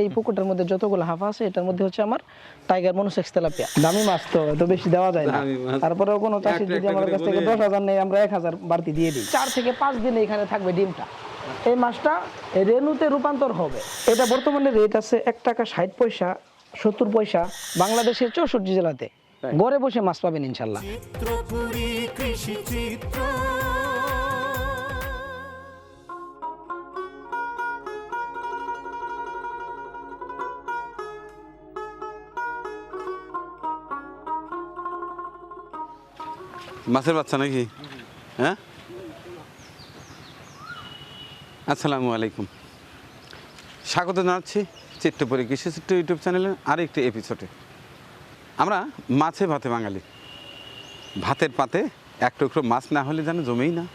এই পুকুরটার মধ্যে যতগুলো হাফা আছে এটার মধ্যে হচ্ছে আমার টাইগার মনোসেক্স তেলাপিয়া। দামি মাছ তো এত বেশি দেওয়া যায় না। তারপরেও কোনো চাষি যদি আমার কাছ থেকে দশ হাজার নেই আমরা এক হাজার বাড়তি দিয়ে দিই। চার থেকে পাঁচ দিনে এখানে থাকবে ডিমটা। এই মাছটা রেনুতে রূপান্তর হবে। এটা বর্তমানে রেট আছে এক টাকা ষাট পয়সা সত্তর পয়সা বাংলাদেশের চৌষট্টি জেলাতে। ঘরে বসে মাছ পাবেন ইনশাল্লাহ। মাছের বাচ্চা নাকি? হ্যাঁ? আসসালামু আলাইকুম। স্বাগত জানাচ্ছি চিত্তপুরী কৃষি চিত্র ইউটিউব চ্যানেলের আরেকটি এপিসোডে। আমরা মাছে ভাতে বাঙালি। ভাতের পাতে এক টুকরো মাছ না হলে যেন জমেই না।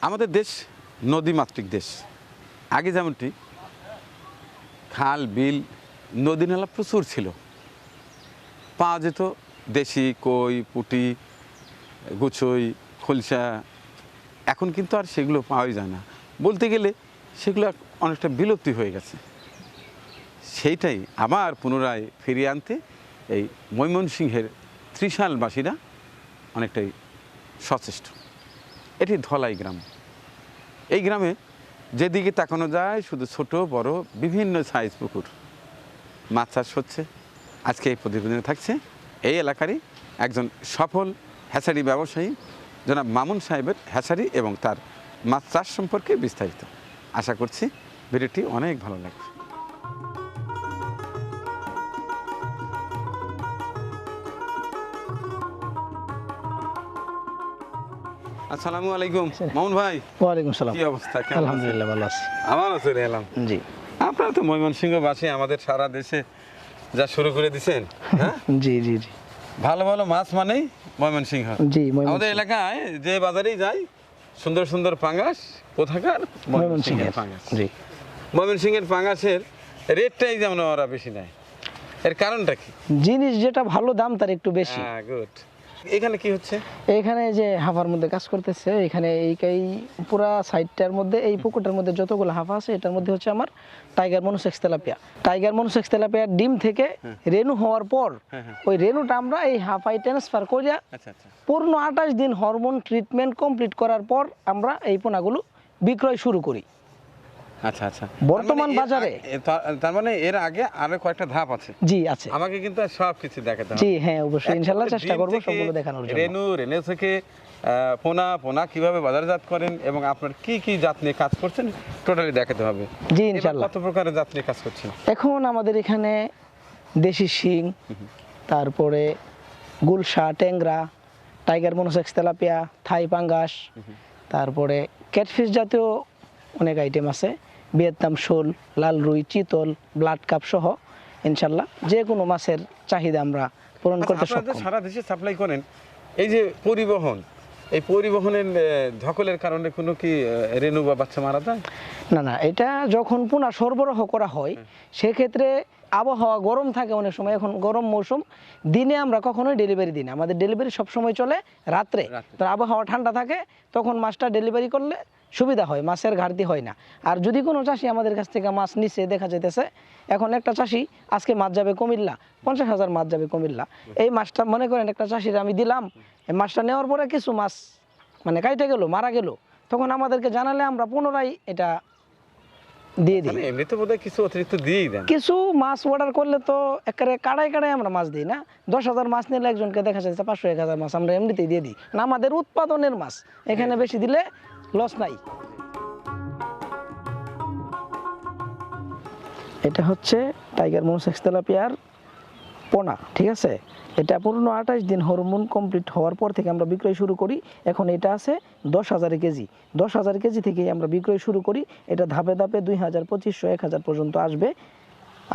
আমাদের দেশ নদীমাতৃক দেশ। আগে যেমনটি খাল, বিল নদী নালা প্রচুর ছিল। পাওয়া যেত দেশি, কই, পুঁটি গুচই, খলসা, এখন কিন্তু আর সেগুলো পাওয়াই যায় না। বলতে গেলে সেগুলো অনেকটা বিলুপ্তি হয়ে গেছে। সেইটাই আবার পুনরায় ফিরিয়ে আনতে এই ময়মনসিংহের ত্রিশালবাসীরা অনেকটাই সচেষ্ট। এটি ধলাই গ্রাম। এই গ্রামে যেদিকে তাকানো যায় শুধু ছোট, বড়, বিভিন্ন সাইজ পুকুর। মাছ চাষ হচ্ছে। আজকে এই প্রতিবেদনে থাকছে। এই এলাকারই একজন সফল হ্যাচারি ব্যবসায়ী জনাব মামুন সাহেবের হ্যাচারি এবং তার মাছ চাষ সম্পর্কে বিস্তারিত। আশা করছি ভিডিওটি অনেক ভালো লাগবে। আসসালামু আলাইকুম। মামুন ভাই। ওয়ালাইকুম সালাম। কি অবস্থা? আলহামদুলিল্লাহ ভালো আছি। আমারও চলে এলাম। জি। আপনারা তো ময়মনসিংহবাসী আমাদের সারা দেশে যা শুরু করে দিছেন হ্যাঁ? জি জি জি। ভালো ভালো মাছ মানেই ময়মনসিংহ। জি আমাদের এলাকায় যে বাজারেই যাই সুন্দর সুন্দর পাঙ্গাস কোথাকার ময়মনসিংহের পাঙ্গাস। জি। ময়মনসিংহের পাঙ্গাসের রেটটাই যেমন ওরা বেশি নেয়। এর কারণটা কি? জিনিস যেটা ভালো দাম তার একটু বেশি। হ্যাঁ গুড এখানে কি হচ্ছে? এখানে যে হাফার মধ্যে কাজ করতেছে এখানে এই এই পুরা সাইডটার মধ্যে এই পুকুরটার মধ্যে যতগুলো হাফা আছে এটার মধ্যে হচ্ছে আমার tiger monosex tilapia. Tiger monosex তেলাপিয়ার ডিম থেকে রেনু হওয়ার পর হ্যাঁ, হ্যাঁ। ওই রেনুটা আমরা এই হাফাই ট্রান্সফার করিয়া পূর্ণ আঠাশ দিন হরমোন ট্রিটমেন্ট কমপ্লিট করার পর আমরা এই পোনাগুলো বিক্রয় শুরু করি। আচ্ছা আচ্ছা। বর্তমান মানে এর বাজারে? তার মানে এর আগে আরও কয়েকটা ধাপ আছে। জি আছে। আমাকে কিন্তু সব কিছু দেখাতে হবে। জি হ্যাঁ অবশ্যই। ইনশাল্লাহ চেষ্টা করব সবগুলো দেখানোর জন্য। রেনু রেনু থেকে পোনা পোনা কীভাবে বাজারজাত করেন এবং আপনার কি কি জাত নিয়ে কাজ করছেন টোটালি দেখাতে হবে। জি এবার ইনশাল্লাহ কত প্রকারের জাত নিয়ে কাজ করছেন? এখন আমাদের এখানে দেশি শিং তারপরে গুলশা ট্যাংরা টাইগার মনোসেক্স তেলাপিয়া থাই পাঙ্গাস তারপরে ক্যাটফিশ জাতীয় অনেক আইটেম আছে। ভিয়েতনাম শোল লাল রুই চিতল ব্লাড কাপ সহ ইনশাল্লাহ যে কোনো মাছের চাহিদা আমরা পূরণ আচ্ছা, করতে সক্ষম। সারা দেশে সাপ্লাই করেন এই যে পরিবহন এই পরিবহনের ধকলের কারণে কোনো কি রেনু বা বাচ্চা মারা যায়? না না এটা যখন পুনা সরবরাহ করা হয় সেক্ষেত্রে আবহাওয়া গরম থাকে অনেক সময়। এখন গরম মৌসুম দিনে আমরা কখনোই ডেলিভারি দিই না। আমাদের ডেলিভারি সবসময় চলে রাত্রে। রাত্রে। তো আবহাওয়া ঠান্ডা থাকে তখন মাছটা ডেলিভারি করলে সুবিধা হয় মাছের ঘাটতি হয় না। আর যদি কোনো চাষি আমাদের কাছ থেকে মাছ নিচ্ছে দেখা যাইতেছে এখন একটা চাষি আজকে মাছ যাবে কুমিল্লা পঞ্চাশ হাজার মাছ যাবে কুমিল্লা। এই মাছটা মনে করেন একটা চাষির আমি দিলাম এই মাছটা নেওয়ার পরে কিছু মাছ মানে কাইটে গেল মারা গেল। তখন আমাদেরকে জানালে আমরা পুনরায় এটা দিয়ে দিই। মানে এমনিতে বোধহয় কিছু অতিরিক্ত দিয়েই দেন। কিছু মাছ অর্ডার করলে তো একেবারে কাড়াই কাড়াই আমরা মাছ দিই না। দশ হাজার মাছ নিলে একজনকে দেখা যাচ্ছে পাঁচশো এক হাজার মাছ আমরা এমনিতেই দিয়ে দিই। না আমাদের উৎপাদনের মাছ এখানে বেশি দিলে লস নাই। এটা হচ্ছে টাইগার মনোসেক্স তেলাপিয়ার পোনা, ঠিক আছে? এটা পূর্ণ আঠাশ দিন হরমোন কমপ্লিট হওয়ার পর থেকে আমরা বিক্রয় শুরু করি। এখন এটা আছে দশ হাজার কেজি। দশ হাজার কেজি থেকে আমরা বিক্রয় শুরু করি। এটা ধাপে ধাপে দুই হাজার পঁচিশশো এক হাজার পর্যন্ত আসবে।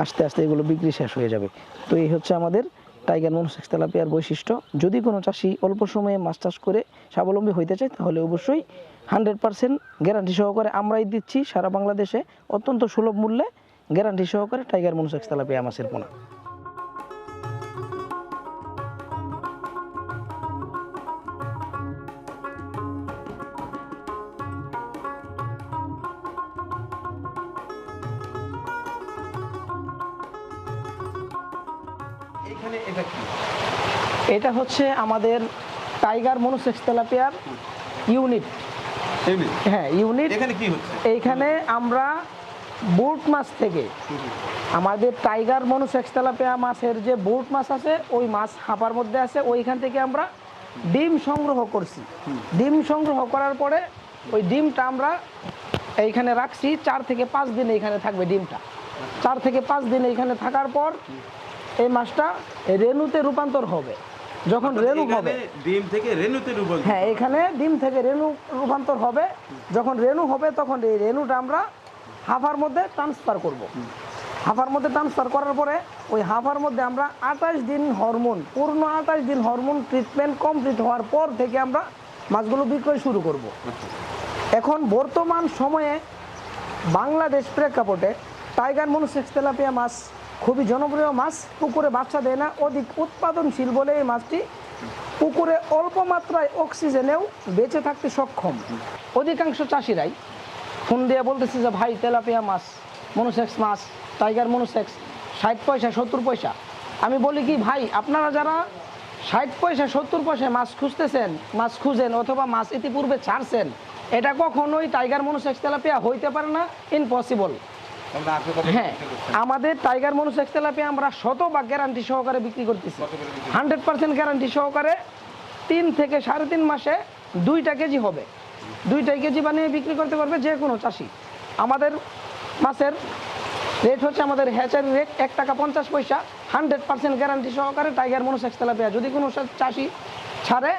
আস্তে আস্তে এগুলো বিক্রি শেষ হয়ে যাবে। তো এই হচ্ছে আমাদের টাইগার মনোসেক্স তেলাপিয়ার বৈশিষ্ট্য। যদি কোনো চাষি অল্প সময়ে মাছ চাষ করে স্বাবলম্বী হইতে চায়, তাহলে অবশ্যই হান্ড্রেড পার্সেন্ট গ্যারান্টি সহকারে আমরাই দিচ্ছি সারা বাংলাদেশে অত্যন্ত সুলভ মূল্যে গ্যারান্টি সহকারে টাইগার মনোসেক্স তেলাপিয়া মাছের পোনা। হচ্ছে আমাদের টাইগার মনোসেক্স তেলাপিয়ার ইউনিট? হ্যাঁ ইউনিট। এইখানে আমরা বুট মাছ থেকে আমাদের টাইগার মনোসেক্স তেলাপিয়া মাছের যে বুট মাছ আছে ওই মাছ হাঁপার মধ্যে আছে ওইখান থেকে আমরা ডিম সংগ্রহ করছি। ডিম সংগ্রহ করার পরে ওই ডিমটা আমরা এইখানে রাখছি চার থেকে পাঁচ দিন এইখানে থাকবে ডিমটা। চার থেকে পাঁচ দিন এইখানে থাকার পর এই মাছটা রেণুতে রূপান্তর হবে। যখন রেণু হবে ডিম থেকে রেণুতে রূপান্তর হ্যাঁ এখানে ডিম থেকে রেণু রূপান্তর হবে যখন রেণু হবে তখন এই রেণুটা আমরা হাফার মধ্যে ট্রান্সফার করব। হাফার মধ্যে ট্রান্সফার করার পরে ওই হাফার মধ্যে আমরা আঠাশ দিন হরমোন পূর্ণ আঠাশ দিন হরমোন ট্রিটমেন্ট কমপ্লিট হওয়ার পর থেকে আমরা মাছগুলো বিক্রয় শুরু করব। এখন বর্তমান সময়ে বাংলাদেশ প্রেক্ষাপটে টাইগার মনুসেক্স তেলাপিয়া মাছ খুবই জনপ্রিয় মাছ, পুকুরে বাচ্চা দেয় না, অধিক উৎপাদনশীল বলে এই মাছটি পুকুরে অল্প মাত্রায় অক্সিজেনেও বেঁচে থাকতে সক্ষম। অধিকাংশ চাষিরাই ফোন দিয়ে বলতেছে যে, ভাই, তেলাপিয়া মাছ, মনুসেক্স মাছ, টাইগার মনুসেক্স, ষাট পয়সা, সত্তর পয়সা। আমি বলি কি, ভাই, আপনারা যারা ষাট পয়সা, সত্তর পয়সায় মাছ খুঁজতেছেন, মাছ খুঁজেন অথবা মাছ ইতিপূর্বে ছাড়ছেন, এটা কখনোই টাইগার মনুসেক্স তেলাপিয়া হইতে পারে না, ইম্পসিবল। হ্যাঁ আমাদের টাইগার মনুসেক্স তেলাপিয়া আমরা শতভাগ গ্যারান্টি সহকারে বিক্রি করতেছি। হান্ড্রেড পার্সেন্ট গ্যারান্টি সহকারে তিন থেকে সাড়ে তিন মাসে দুইটা কেজি হবে। দুইটা কেজি বানিয়ে বিক্রি করতে পারবে যে কোনো চাষি। আমাদের মাছের রেট হচ্ছে আমাদের হ্যাচারি রেট এক টাকা পঞ্চাশ পয়সা। হান্ড্রেড পার্সেন্ট গ্যারান্টি সহকারে টাইগার মনুসেক্স তেলাপিয়া যদি কোনো চাষি ছাড়ে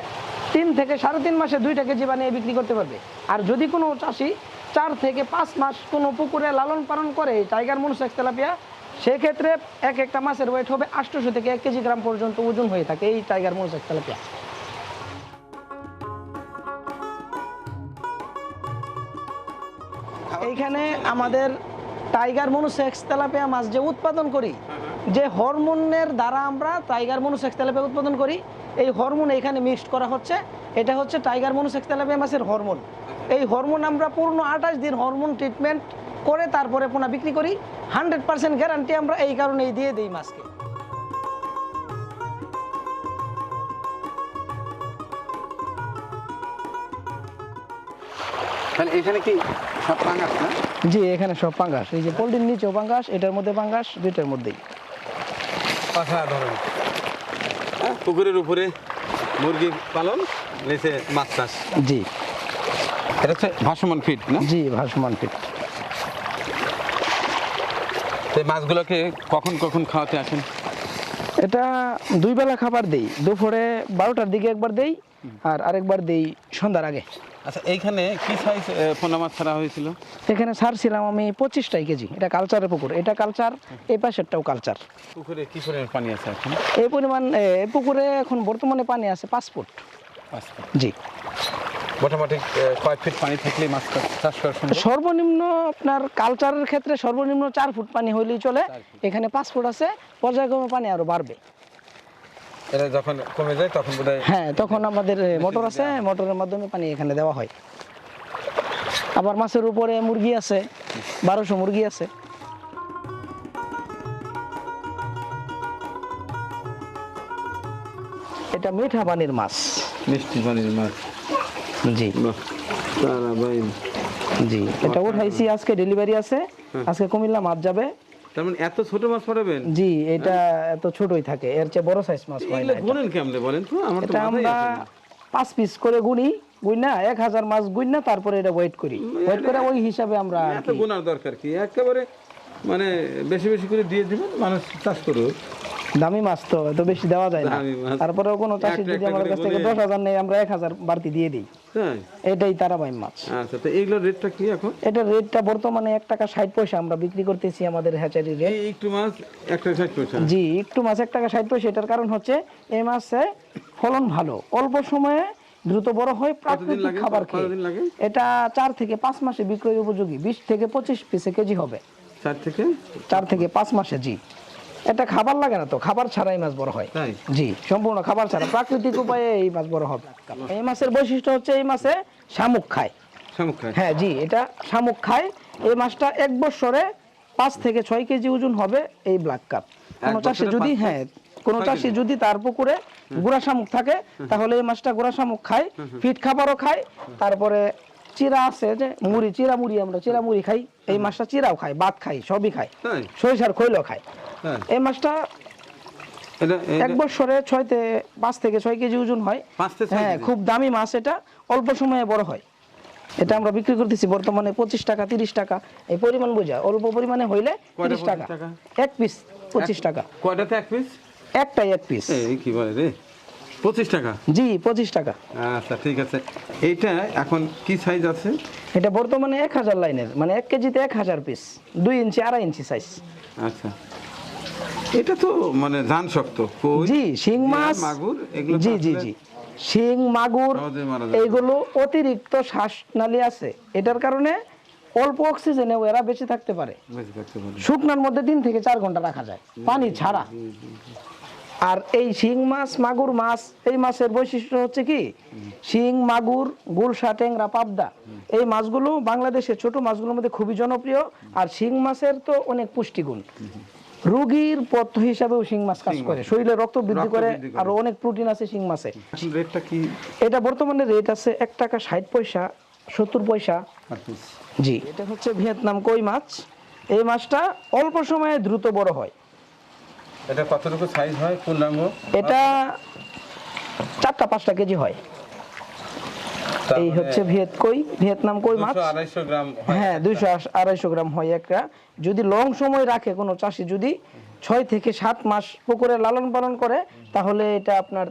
তিন থেকে সাড়ে তিন মাসে দুইটা কেজি বানিয়ে বিক্রি করতে পারবে। আর যদি কোনো চাষি চার থেকে পাঁচ মাস কোনো পুকুরে লালন পালন করে টাইগার মনুসেক্স তেলাপিয়া, সেক্ষেত্রে এক একটা মাছের ওয়েট হবে আটশোশো থেকে এক কেজি গ্রাম পর্যন্ত ওজন হয়ে থাকে এই টাইগার মনুসেক্স তেলাপিয়া। এইখানে আমাদের টাইগার মনুসেক্স তেলাপিয়া মাছ যে উৎপাদন করি, যে হরমোনের দ্বারা আমরা টাইগার মনুসেক্স তেলাপিয়া উৎপাদন করি এই হরমোন এখানে মিক্সড করা হচ্ছে। এটা হচ্ছে টাইগার মনুসেক্স তেলাপিয়া মাছের হরমোন এই হরমোন আমরা পূর্ণ আঠাশ দিন হরমোন ট্রিটমেন্ট করে তারপরে পোনা বিক্রি করি। হান্ড্রেড পার্সেন্ট গ্যারান্টি আমরা এই কারণেই দিয়ে দিই মাছকে তাহলে এখানে কি সব পাঙ্গাস না? জি এখানে সব পাঙ্গাস। এই যে পোলট্রির নিচেও পাঙ্গাস এটার মধ্যে পাঙ্গাস দুইটার মধ্যেই। অসাধারণ। পুকুরের উপরে মুরগি পালন নিচে মাছ চাষ। জি। এটা হচ্ছে ভাসমান ফিট না? জি ভাসমান ফিট তো মাছগুলোকে কখন কখন খাওয়াতে আসেন? এটা দুই বেলা খাবার দেই। দুপুরে বারোটার দিকে একবার দেই আর আরেকবার দেই সন্ধ্যার আগে। আচ্ছা এইখানে কি সাইজ পোনা মাছ ছাড়া হয়েছিল? এখানে ছাড়ছিলাম আমি পঁচিশটাই কেজি। এটা কালচারের পুকুর। এটা কালচার এই পাশেরটাও কালচার পুকুরে কি পরিমাণ পানি আছে এখন? এই পরিমাণ এই পুকুরে এখন বর্তমানে পানি আছে পাঁচ ফুট। পাঁচ ফুট। জি। মোটামুটি কয়েক ফিট পানি থাকলে মাছ চাষ- করা সম্ভব? সর্বনিম্ন আপনার কালচারের ক্ষেত্রে সর্বনিম্ন চার ফুট পানি হইলেই চলে। এখানে পাঁচ ফুট আছে পর্যায়ক্রমে পানি আরও বাড়বে। এটা যখন কমে যায় তখন বোধ হয় হ্যাঁ তখন আমাদের মোটর আছে মোটরের মাধ্যমে পানি এখানে দেওয়া হয়। আবার মাছের উপরে মুরগি আছে বারোশো মুরগি আছে। এটা মিঠা পানির মাছ। মিষ্টি পানির মাছ। জি। জি এটা উঠাইছি আজকে ডেলিভারি আছে আজকে কুমিল্লা মাছ যাবে। তার মানে এত ছোট মাছ জি এটা এত ছোটই থাকে। এর চেয়ে বড় সাইজ মাছ হয় না গুনেন কেমনে বলেন তো? আমার তো এটা আমরা পাঁচ পিস করে গুনি গুইনা এক হাজার মাছ গুইনা তারপরে এটা ওয়েট করি। ওয়েট করে ওই হিসাবে আমরা এত গুনার দরকার কি? একেবারে মানে বেশি বেশি করে দিয়ে দিবেন মানুষ চাষ করুক। দামি মাছ তো এত বেশি দেওয়া যায় না। তারপরেও কোনো চাষি যদি আমার কাছ থেকে দশ হাজার নেই আমরা এক হাজার বাড়তি দিয়ে দিই। এটাই তারাবাই মাছ। আচ্ছা তো এইগুলোর রেটটা কি এখন? এটার রেটটা বর্তমানে এক টাকা ষাট পয়সা আমরা বিক্রি করতেছি আমাদের হ্যাচারি রেট এই একটু মাছ একটা ষাট পয়সা। জি একটু মাছ এক টাকা ষাট পয়সা এটার কারণ হচ্ছে এই মাছে ফলন ভালো। অল্প সময়ে দ্রুত বড় হয় প্রাকৃতিক খাবার খেয়ে? এটা চার থেকে পাঁচ মাসে বিক্রয় উপযোগী বিশ থেকে পঁচিশ পিসে কেজি হবে। চার থেকে? চার থেকে পাঁচ মাসে জি। এটা খাবার লাগে না তো খাবার ছাড়াই মাছ বড় হয়। জি সম্পূর্ণ খাবার ছাড়া। প্রাকৃতিক উপায়ে এই মাছ বড় হবে। এই মাছের বৈশিষ্ট্য হচ্ছে এই মাছে শামুক খায়। শামুক খায়? হ্যাঁ জি এটা শামুক খায়। এই মাছটা এক বছরে পাঁচ থেকে ছয় কেজি ওজন হবে এই ব্ল্যাক কাপ কোনো চাষে যদি হ্যাঁ কোনো চাষি যদি তার পুকুরে গুড়া শামুক থাকে তাহলে এই মাছটা গুড়া শামুক খায় ফিট খাবারও খায়। তারপরে চিরা আছে যে মুড়ি চিরা মুড়ি আমরা চিরা মুড়ি খাই। এই মাছটা চিরাও খায় ভাত খাই সবই খায়। সরিষার খৈলও খায়। এই মাছটা এক বছরে ছয় থেকে পাঁচ থেকে ছয় কেজি ওজন হয়। হ্যাঁ খুব দামি মাছ এটা। অল্প সময়ে বড় হয়। এটা আমরা বিক্রি করতেছি বর্তমানে পঁচিশ টাকা তিরিশ টাকা। এই পরিমাণ বোঝা। অল্প পরিমাণে হইলে তিরিশ টাকা। এক পিস পঁচিশ টাকা। কয়টাতে এক পিস একটাই এক পিস কি বলে রে? পঁচিশ টাকা? জি পঁচিশ টাকা। আচ্ছা ঠিক আছে। এইটা এখন কি সাইজ আছে? এটা বর্তমানে এক হাজার লাইনের। মানে এক কেজিতে এক হাজার পিস দুই ইঞ্চি আড়াই ইঞ্চি সাইজ আচ্ছা। এটা তো মানে ধান শক্ত। জি শিং মাছ মাগুর জি জি জি। শিং মাগুর। এইগুলো অতিরিক্ত শ্বাসনালী আছে। এটার কারণে অল্প অক্সিজেনেও এরা বেঁচে থাকতে পারে। শুকনার মধ্যে তিন থেকে চার ঘণ্টা রাখা যায় পানি ছাড়া। আর এই শিং মাছ মাগুর মাছ এই মাছের বৈশিষ্ট্য হচ্ছে কি? শিং মাগুর গুলশা ট্যাংরা পাবদা এই মাছগুলো বাংলাদেশের ছোট মাছগুলোর মধ্যে খুবই জনপ্রিয়। আর শিং মাছের তো অনেক পুষ্টিগুণ। রোগীর পথ্য হিসাবেও শিং মাছ কাজ করে। শরীরে রক্ত বৃদ্ধি করে আর অনেক প্রোটিন আছে শিং মাছে। রেটটা কি? এটা বর্তমানে রেট আছে এক টাকা ষাট পয়সা সত্তর পয়সা। জি। এটা হচ্ছে ভিয়েতনাম কই মাছ। এই মাছটা অল্প সময়ে দ্রুত বড় হয়। এটা কতটুকু সাইজ হয়? পূর্ণাঙ্গ? এটা চারটা পাঁচটা কেজি হয়। এই মানে হচ্ছে ভিয়েত কই? ভিয়েতনাম কই মাছ? 200 গ্রাম হ্যাঁ দুইশো আড়াইশো গ্রাম হয় একটা। যদি লং সময় রাখে কোনো চাষি যদি ছয় থেকে সাত মাস পুকুরে লালন পালন করে তাহলে এটা আপনার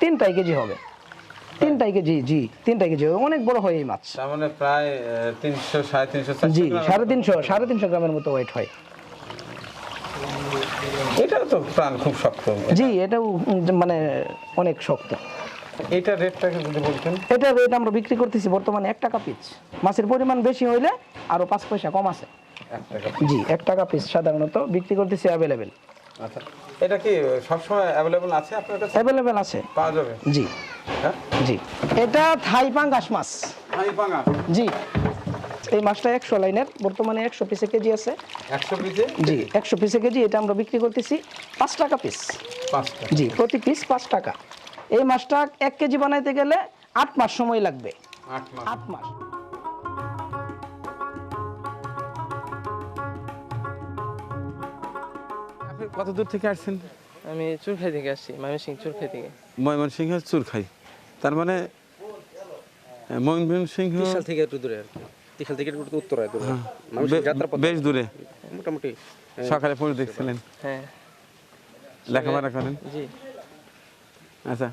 তিনটাই কেজি হবে। তিনটাই কেজি জি তিনটাই কেজি অনেক বড় হয় এই মাছ। মানে প্রায় তিনশো সাড়ে তিনশো জি। সাড়ে তিনশো সাড়ে তিনশো গ্রামের মতো ওয়েট হয়। এটাও তো প্রাণ খুব শক্ত। জি এটাও মানে অনেক শক্ত। এটা রেটটাকে যদি বলতেন। এটা রেট আমরা বিক্রি করতেছি বর্তমানে এক টাকা পিস মাছের পরিমাণ বেশি হইলে আরও পাঁচ পয়সা কম আছে। টাকা জি এক টাকা পিস সাধারণত বিক্রি করতেছি অ্যাভেলেবেল আচ্ছা এটা কি সবসময় অ্যাভেলেবল আছে আপনার কাছে? অ্যাভেলেবেল আছে। পাওয়া যাবে? জি। হ্যাঁ? জি। এটা থাই পাঙ্গাস মাছ। জি। এই মাছটা একশো লাইনের বর্তমানে একশো পিসে কেজি আছে। একশো পিসে জি একশো পিসে কেজি এটা আমরা বিক্রি করতেছি পাঁচ টাকা পিস জি প্রতি পিস পাঁচ টাকা। এই মাছটা এক কেজি বানাইতে গেলে আট মাস সময় লাগবে। আট মাস। আপনি কত দূর থেকে আসছেন? আমি চুরখাই থেকে আসছি ময়মনসিং চুরখাই থেকে। ময়মনসিংহ চুরখাই। তার মানে ময়মনসিংহ থেকে একটু দূরে আর কি। থেকে একটু উত্তরায় দূরে। পথ বেশ দূরে। মোটামুটি সকালে পড়ে দেখছিলেন। হ্যাঁ। লেখাপড়া করেন? জি। আচ্ছা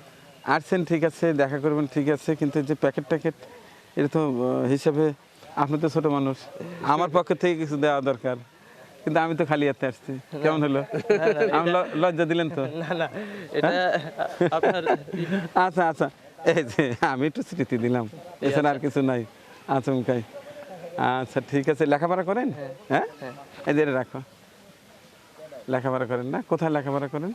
আসছেন ঠিক আছে দেখা করবেন ঠিক আছে কিন্তু যে প্যাকেট ট্যাকেট এটা তো হিসাবে আপনি তো ছোট মানুষ আমার পক্ষ থেকে কিছু দেওয়া দরকার কিন্তু আমি তো খালি হাতে আসছি কেমন হলো? আমি লজ্জা দিলেন তো? আপনার আচ্ছা আচ্ছা এই যে আমি একটু স্মৃতি দিলাম এছাড়া আর কিছু নাই আচমকাই আচ্ছা ঠিক আছে লেখাপড়া করেন? হ্যাঁ এই যে রাখো। লেখাপড়া করেন না? কোথায় লেখাপড়া করেন?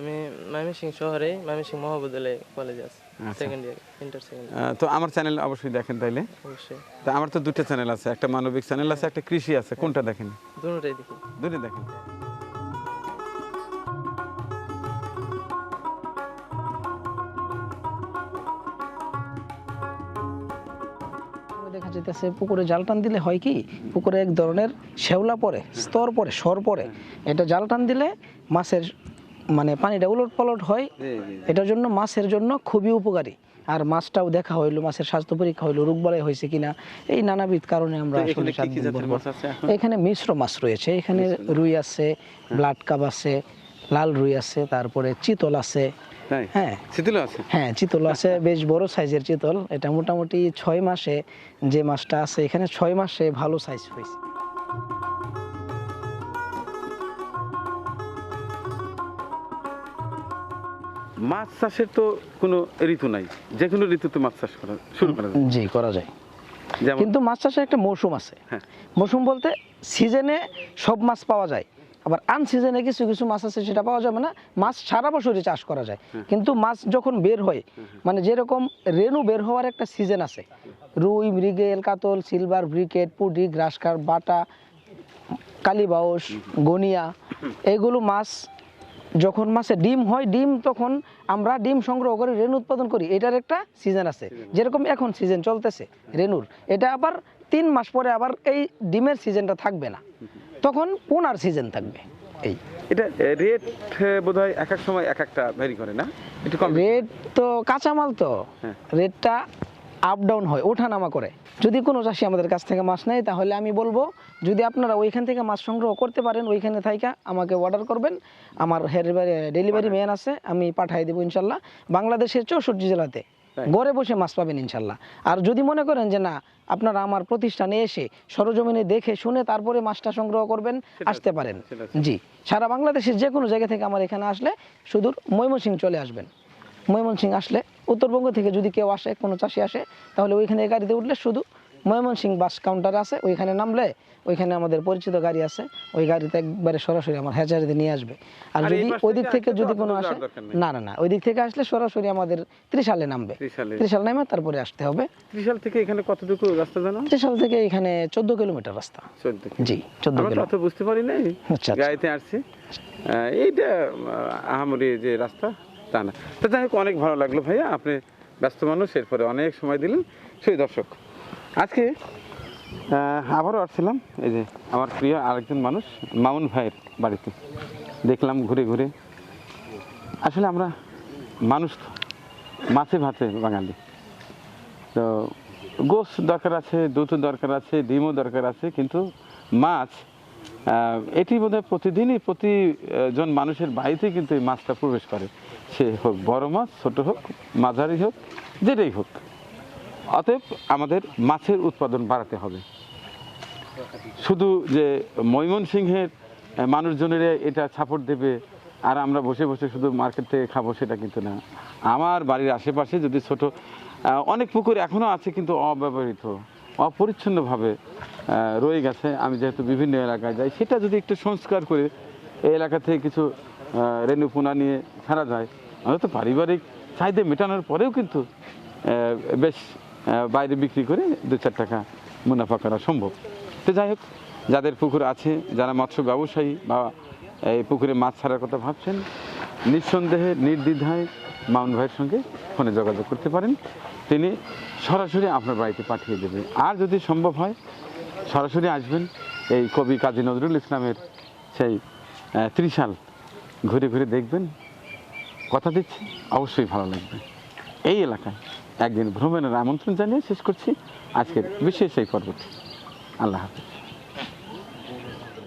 আমি ময়মনসিং শহরে ময়মনসিং মহাবিদ্যালয় কলেজে আছি। সেকেন্ড ইয়ার ইন্টার সেকেন্ড তো আমার চ্যানেল অবশ্যই দেখেন তাইলে। অবশ্যই। তা আমার তো দুটো চ্যানেল আছে একটা মানবিক চ্যানেল আছে একটা কৃষি আছে কোনটা দেখেন? দুটোটাই দেখি। দুটো দেখেন। পুকুরে দেখা যেতেছে পুকুরে জাল টান দিলে হয় কি পুকুরে এক ধরনের শেওলা পড়ে স্তর পড়ে সর পড়ে। এটা জাল টান দিলে মাছের মানে পানিটা উলট পালট হয় এটার জন্য মাছের জন্য খুবই উপকারী। আর মাছটাও দেখা হইল মাছের স্বাস্থ্য পরীক্ষা হইল রোগ বালাই হয়েছে কিনা এই নানাবিধ কারণে আমরা এখানে মিশ্র মাছ রয়েছে এখানে রুই আছে ব্লাড কাপ আছে লাল রুই আছে তারপরে চিতল আছে। হ্যাঁ। শীতল আছে? হ্যাঁ চিতল আছে বেশ বড় সাইজের চিতল। এটা মোটামুটি ছয় মাসে যে মাছটা আছে এখানে ছয় মাসে ভালো সাইজ হয়েছে। মাছ চাষের তো কোনো ঋতু নাই। যে কোনো ঋতুতে মাছ চাষ করা শুরু করা যায়। জি করা যায়। কিন্তু মাছ চাষের একটা মৌসুম আছে। হ্যাঁ। মৌসুম বলতে সিজনে সব মাছ পাওয়া যায়। আবার আনসিজনে কিছু কিছু মাছ আছে সেটা পাওয়া যাবে না। মাছ সারা বছরই চাষ করা যায়। কিন্তু মাছ যখন বের হয় মানে যেরকম রেনু বের হওয়ার একটা সিজন আছে। রুই মৃগেল কাতল সিলভার ব্রিকেট পুডি গ্রাসকার বাটা কালীবাউস গনিয়া এগুলো মাছ যখন মাছে ডিম হয় ডিম তখন আমরা ডিম সংগ্রহ করে রেণু উৎপাদন করি। এটার একটা সিজন আছে। যেরকম এখন সিজন চলতেছে রেণুর এটা আবার তিন মাস পরে আবার এই ডিমের সিজনটা থাকবে না। তখন পোনার সিজন থাকবে। এই। এটা রেট বোধ হয় এক এক সময় এক একটা ভ্যারি করে না? রেট তো কাঁচামাল তো। হ্যাঁ। রেটটা আপ ডাউন হয় ওঠানামা করে। যদি কোনো চাষি আমাদের কাছ থেকে মাছ নেয় তাহলে আমি বলব যদি আপনারা ওইখান থেকে মাছ সংগ্রহ করতে পারেন ওইখানে থাইকা আমাকে অর্ডার করবেন। আমার ডেলিভারি ম্যান আছে আমি পাঠিয়ে দেবো ইনশাল্লাহ। বাংলাদেশের চৌষট্টি জেলাতে ঘরে বসে মাছ পাবেন ইনশাল্লাহ। আর যদি মনে করেন যে না আপনারা আমার প্রতিষ্ঠানে এসে সরজমিনে দেখে শুনে তারপরে মাছটা সংগ্রহ করবেন আসতে পারেন। জি সারা বাংলাদেশের যে কোনো জায়গা থেকে আমার এখানে আসলে শুধু ময়মনসিং চলে আসবেন। ময়মনসিং আসলে উত্তরবঙ্গ থেকে যদি কেউ আসে কোনো চাষি আসে তাহলে ওইখানে গাড়িতে উঠলে শুধু ময়মনসিং বাস কাউন্টার আছে ওইখানে নামলে ওইখানে আমাদের পরিচিত গাড়ি আছে ওই গাড়িতে একবারে সরাসরি আমার হ্যাচারিতে নিয়ে আসবে। আর যদি ওই দিক থেকে যদি কোনো আসে। না না না ওই দিক থেকে আসলে সরাসরি আমাদের ত্রিশালে নামবে। ত্রিশাল। নামে তারপরে আসতে হবে। ত্রিশাল থেকে এখানে কতটুকু রাস্তা জানো? ত্রিশাল থেকে এখানে চোদ্দ কিলোমিটার রাস্তা। জি চোদ্দ কিলোমিটার বুঝতে পারি নাই? আচ্ছা, আচ্ছা। গাড়িতে আসছি। এইটা আহামরি যে রাস্তা তা না। তো যাই হোক, অনেক ভালো লাগল ভাইয়া। আপনি ব্যস্ত মানুষ, এরপরে অনেক সময় দিলেন। সেই দর্শক, আজকে আবারও আসছিলাম। এই যে আমার প্রিয় আরেকজন মানুষ, মামুন ভাইয়ের বাড়িতে। দেখলাম ঘুরে ঘুরে। আসলে আমরা মানুষ মাছে ভাতে বাঙালি। তো গোস দরকার আছে দুধও দরকার আছে, ডিমও দরকার আছে, কিন্তু মাছ এটি বোধহয় প্রতিদিনই প্রতিজন মানুষের বাড়িতে কিন্তু এই মাছটা প্রবেশ করে। সে হোক, বড় মাছ, ছোট হোক, মাঝারি হোক, যেটাই হোক। অতএব আমাদের মাছের উৎপাদন বাড়াতে হবে। শুধু যে ময়মনসিংহের মানুষজনের এটা সাপোর্ট দেবে, আর আমরা বসে বসে শুধু মার্কেট থেকে খাব সেটা কিন্তু না। আমার বাড়ির আশেপাশে যদি ছোট অনেক পুকুর এখনও আছে কিন্তু অব্যবহৃত, অপরিচ্ছন্নভাবে রয়ে গেছে। আমি যেহেতু বিভিন্ন এলাকায় যাই, সেটা যদি একটু সংস্কার করে, এই এলাকা থেকে কিছু রেণুপোনা নিয়ে ছাড়া যায় অন্তত পারিবারিক চাহিদা মেটানোর পরেও কিন্তু বেশ বাইরে বিক্রি করে দু চার টাকা মুনাফা করা সম্ভব। তো যাই হোক, যাদের পুকুর আছে, যারা মৎস্য ব্যবসায়ী বা এই পুকুরে মাছ ছাড়ার কথা ভাবছেন, নিঃসন্দেহে, নির্দ্বিধায় মাউন ভাইয়ের সঙ্গে ফোনে যোগাযোগ করতে পারেন। তিনি সরাসরি আপনার বাড়িতে পাঠিয়ে দেবেন। আর যদি সম্ভব হয়, সরাসরি আসবেন এই কবি কাজী নজরুল ইসলামের সেই ত্রিশাল ঘুরে ঘুরে দেখবেন। কথা দিচ্ছি? অবশ্যই ভালো লাগবে। এই এলাকায় একদিন ভ্রমণের আমন্ত্রণ জানিয়ে শেষ করছি আজকের বিশেষ এই পর্বটি। আল্লাহ হাফিজ।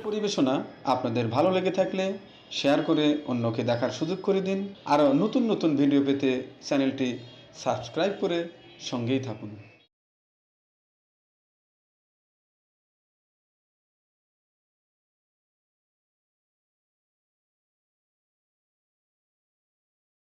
পরিবেশনা আপনাদের ভালো লেগে থাকলে শেয়ার করে অন্যকে দেখার সুযোগ করে দিন। আরও নতুন নতুন ভিডিও পেতে চ্যানেলটি সাবস্ক্রাইব করে সঙ্গেই থাকুন।